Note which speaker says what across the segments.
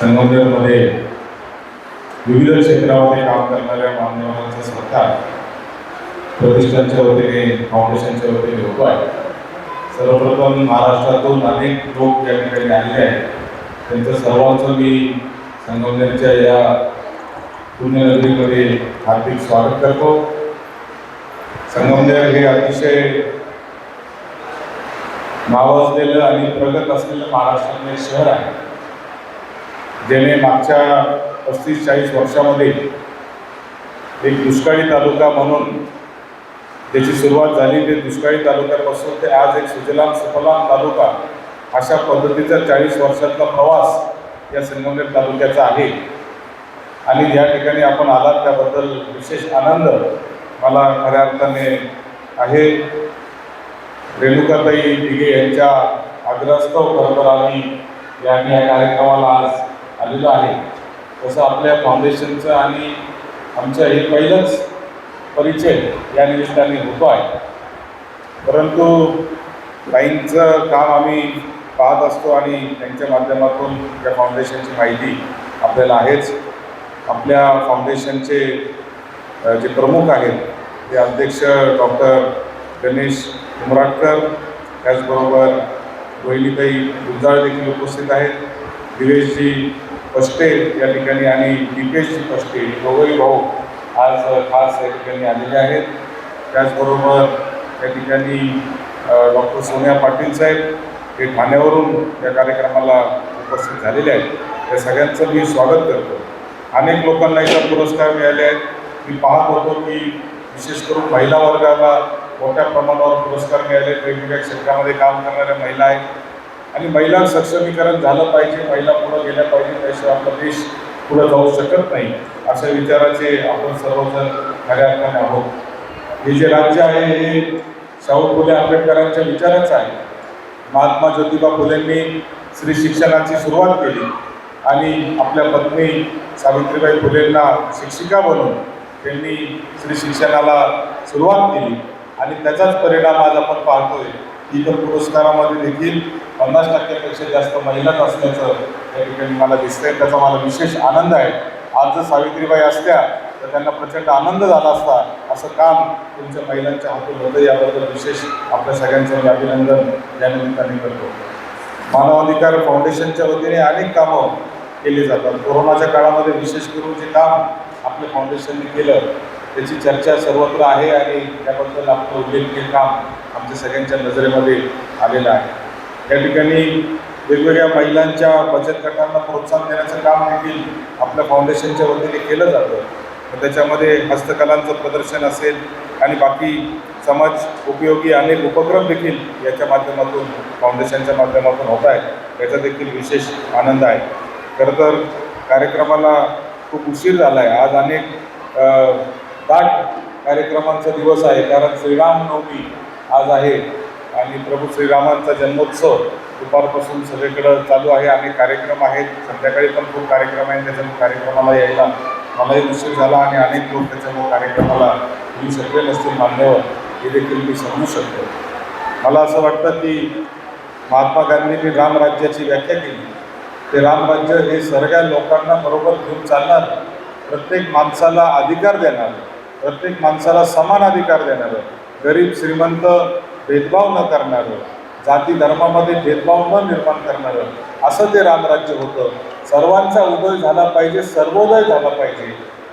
Speaker 1: संगमनेरमध्ये विविध क्षेत्रामध्ये काम करणाऱ्या मान्यवरांचा सत्कार प्रतिष्ठानच्या वतीने फाउंडेशनच्या वतीने होतो आहे. सर्वप्रथम महाराष्ट्रातून अनेक लोक या ठिकाणी आलेले आहेत. त्यांचं सर्वांचं मी संगमनेरच्या या पुण्यनगरीमध्ये हार्दिक स्वागत करतो. संगमनेर हे अतिशय नावाजलेलं आणि प्रगत असलेलं महाराष्ट्रातलं शहर आहे. ज्याने मागच्या पस्तीस चाळीस वर्षामध्ये एक दुष्काळी तालुका म्हणून त्याची सुरुवात झाली ते दुष्काळी तालुक्यापासून ते आज एक सुजलाम सुफलाम तालुका अशा पद्धतीचा चाळीस वर्षातला प्रवास या संगमनेर तालुक्याचा आहे. आणि या ठिकाणी आपण आलात त्याबद्दल विशेष आनंद मला खऱ्या अर्थाने आहे. रेणुकाताई दिघे यांच्या आग्रस्तव खरं तर आम्ही यांनी या कार्यक्रमाला आज आलेलो आहे. तसं आपल्या फाउंडेशनचं आणि आमचं हे पहिलंच परिचय या निमित्ताने होतो आहे. परंतु काहींचं काम आम्ही पाहत असतो आणि त्यांच्या माध्यमातून या फाउंडेशनची माहिती आपल्याला आहेच. आपल्या फाउंडेशनचे जे प्रमुख आहेत ते अध्यक्ष डॉक्टर गणेश उमराटकर त्याचबरोबर रोहिणीताई गुंजाळ देखील उपस्थित आहेत. दिवेशजी पस्टेल या ठिकाणी आणि दीपेश पस्टेल दोघंही भाऊ आज खास या ठिकाणी आलेले आहेत. त्याचबरोबर त्या ठिकाणी डॉक्टर सोनिया पाटील साहेब हे ठाण्यावरून या कार्यक्रमाला उपस्थित झालेले आहेत. त्या सगळ्यांचं मी स्वागत करतो. अनेक लोकांना इथं पुरस्कार मिळाले आहेत. मी पाहत होतो की विशेष करून महिला वर्गाला मोठ्या प्रमाणावर पुरस्कार मिळाले वेगवेगळ्या क्षेत्रामध्ये काम करणाऱ्या महिला आहेत. आणि महिला सक्षमीकरण झालं पाहिजे महिला पुढं गेल्या पाहिजे त्याशिवाय आपला देश पुढं जाऊ शकत नाही अशा विचाराचे आपण सर्वजण खऱ्या अर्थाने आहोत. हे जे राज्य आहे हे शाहू फुले आंबेडकरांच्या विचाराचं आहे. महात्मा ज्योतिबा फुलेंनी स्त्री शिक्षणाची सुरुवात केली आणि आपल्या पत्नी सावित्रीबाई फुलेंना शिक्षिका बनवून त्यांनी स्त्री शिक्षणाला सुरुवात केली. आणि त्याचाच परिणाम आज आपण पाहतोय. इतर पुरस्कारामध्ये देखील पन्नास टक्क्यापेक्षा जास्त महिलाच असल्याचं या ठिकाणी मला दिसतंय. त्याचा मला विशेष आनंद आहे. आज जर सावित्रीबाई असत्या तर त्यांना प्रचंड आनंद झाला असता असं काम तुमच्या महिलांच्या हातून होतं. याबद्दल विशेष आपल्या सगळ्यांचं मी अभिनंदन या निमित्ताने करतो. मानवाधिकार फाउंडेशनच्या वतीने अनेक कामं केली जातात. कोरोनाच्या काळामध्ये विशेष करून जे काम आपल्या फाउंडेशनने केलं त्याची चर्चा सर्वत्र आहे आणि त्याबद्दल आपलं उल्लेखनीय काम आमच्या सगळ्यांच्या नजरेमध्ये आलेलं आहे. या ठिकाणी वेगवेगळ्या महिलांच्या बचत गटांना प्रोत्साहन देण्याचं काम देखील आपल्या फाउंडेशनच्या वतीने केलं जातं. तर त्याच्यामध्ये हस्तकलांचं प्रदर्शन असेल आणि बाकी समाज उपयोगी अनेक उपक्रम देखील याच्या माध्यमातून फाउंडेशनच्या माध्यमातून होत आहेत. याचा देखील विशेष आनंद आहे. खरं तर कार्यक्रमाला खूप उशीर झाला आहे आज अनेक दाट कार्यक्रमांचा दिवस आहे. कारण श्रीरामनवमी आज आहे. आणि प्रभू श्रीरामांचा जन्मोत्सव दुपारपासून सगळीकडं चालू आहे. आणि कार्यक्रम आहेत. संध्याकाळी पण खूप कार्यक्रम आहेत. त्याच्यामुळे कार्यक्रमाला यायला मलाही उशीर झाला आणि अनेक लोक त्याच्यामुळे कार्यक्रमाला येऊ शकले नसतील. मान्यवर हे देखील मी समजू शकतो. मला असं वाटतं की महात्मा गांधींनी रामराज्याची व्याख्या केली. ते रामराज्य हे सगळ्या लोकांना बरोबर घेऊन चालणार प्रत्येक माणसाला अधिकार देणार प्रत्येक माणसाला समान अधिकार देणारं. गरीब श्रीमंत भेदभाव न करणारं जाती धर्मामध्ये भेदभाव न निर्माण करणारं असं ते रामराज्य होतं. सर्वांचा उदय झाला पाहिजे सर्वोदय झाला पाहिजे.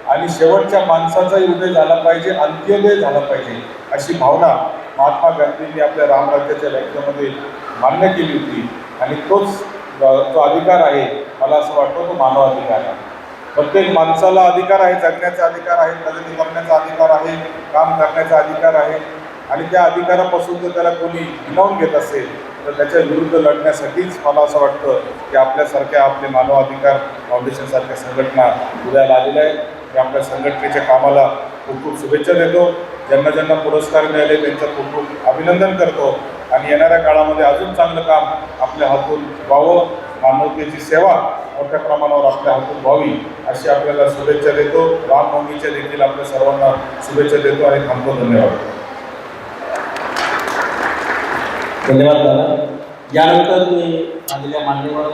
Speaker 1: आणि शेवटच्या माणसाचाही उदय झाला पाहिजे अंत्योदय झाला पाहिजे अशी भावना महात्मा गांधींनी आपल्या रामराज्याच्या व्याख्यामध्ये मान्य केली होती. आणि तोच जो अधिकार आहे मला असं वाटतं तो मानव अधिकार आहे. प्रत्येक माणसाला अधिकार आहे जगण्याचा अधिकार आहे प्रगती करण्याचा अधिकार आहे काम करण्याचा अधिकार आहे. आणि त्या अधिकारापासून जर त्याला कोणी हिमावून घेत असेल तर त्याच्या विरुद्ध लढण्यासाठीच मला असं वाटतं की आपल्यासारख्या आपले मानवाधिकार फाउंडेशनसारख्या संघटना उद्याला आलेल्या आहेत. मी आपल्या संघटनेच्या कामाला खूप खूप शुभेच्छा देतो. ज्यांना ज्यांना पुरस्कार मिळाले त्यांचं खूप खूप अभिनंदन करतो. आणि येणाऱ्या काळामध्ये अजून चांगलं काम आपल्या हातून व्हावं. मानवतेची सेवा मोठ्या प्रमाणावर आपल्या हातून व्हावी अशी आपल्याला शुभेच्छा देतो. रामनवमीच्या देखील आपल्या सर्वांना शुभेच्छा देतो आणि थांबतो. धन्यवाद.
Speaker 2: धन्यवाद दादा. यानंतर मी आलेल्या मान्यवर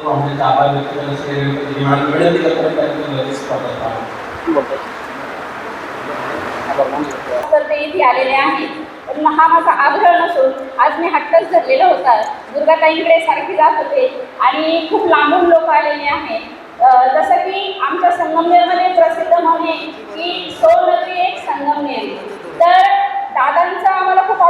Speaker 2: आभार व्यक्त करण्यासाठी विनंती करतो
Speaker 3: तर ते इथे आलेले आहेत. पण हा माझा आग्रह नसून आज मी हट्टच धरलेला होता. दुर्गाताईंकडे सारखी जात होते आणि खूप लांबून लोक आलेले आहेत. जसं की आमच्या संगमनेरमध्ये प्रसिद्ध म्हणे की सोननदी एक संगमनेर तर दादांचा आम्हाला खूप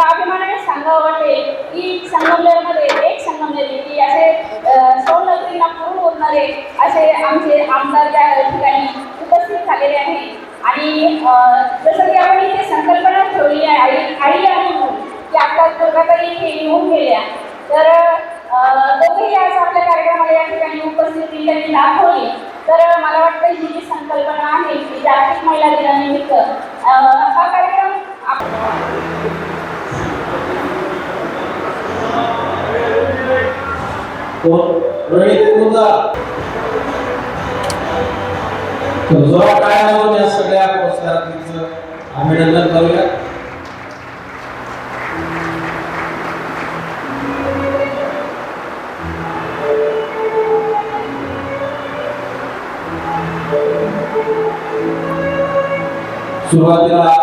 Speaker 3: मला अभिमानाने सांगावं वाटते की संगमनेरमध्ये एक संगमनेर की असे अं, पूर्ण पुरून असे आमचे आमदार त्या ठिकाणी उपस्थित झालेले आहे आणि जसं की आपण इथे संकल्पना ठेवली आहे आई आई आणि म्हणून की आता दुर्गाताई इथे येऊन गेल्या. तर दोघेही आज आपल्या कार्यक्रमाला या ठिकाणी उपस्थिती त्यांनी दाखवली तर मला वाटतं ही जी संकल्पना आहे की जागतिक महिला दिनानिमित्त अं, हा कार्यक्रम आप-
Speaker 2: कोण रोहित मुद्दा काय लावून या सगळ्या पुरस्कारार्थींचं अभिनंदन करूया सुरुवातीला